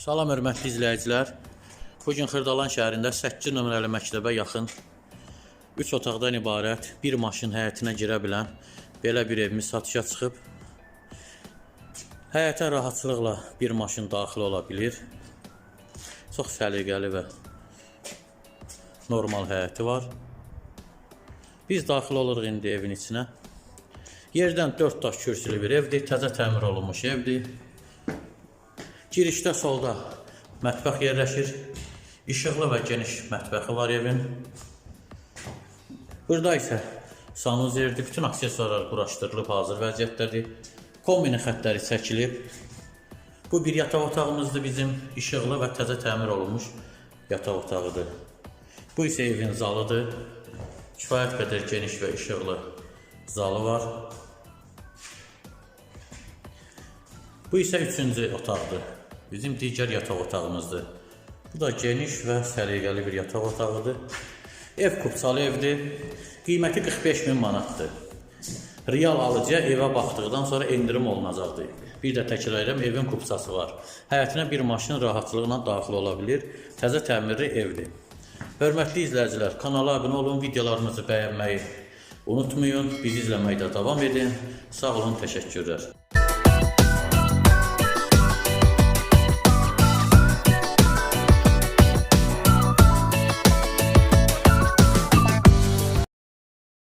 Salam hörmətli izləyicilər. Bu gün Xırdalan şəhərində 8 nömrəli məktəbə yaxın 3 otaqdan ibarət bir maşın həyətinə girə bilən belə bir evimiz satışa çıxıb. Həyətə rahatçılıqla bir maşın daxil ola bilir. Çox səliqəli və normal həyəti var. Biz daxil oluruq indi evin içinə. Yerdən 4 daş kürsülü bir evdir, təzə təmir olunmuş evdir. Girişdə solda mətbəx yerləşir. İşıqlı və geniş mətbəxi var evin. Burada isə sanuzerdir. Bütün aksesuarlar quraşdırılıb hazır vəziyyətdədir. Kombinin xəttləri çəkilib. Bu bir yataq otağımızdır bizim. İşıqlı və təzə təmir olunmuş yataq otağıdır. Bu isə evin zalıdır. Kifayət qədər geniş və işıqlı zalı var. Bu isə üçüncü otaqdır. Bizim digər yataq otağımızdır. Bu da geniş və səliqəli bir yataq otağıdır. Ev kupçalı evdir. Qiyməti 45 min manatdır. Real alıcıya evə baxdıqdan sonra endirim olunacaqdır. Bir də təkrar edirəm, evin kupçası var. Həyətinə bir maşın rahatçılıqla daxil ola bilir. Təzə təmirli evdir. Hörmətli izləyicilər, kanala abunə olun, videolarımızı bəyənməyi unutmayın. Bizi izləməkdə davam edin. Sağ olun, təşəkkürlər.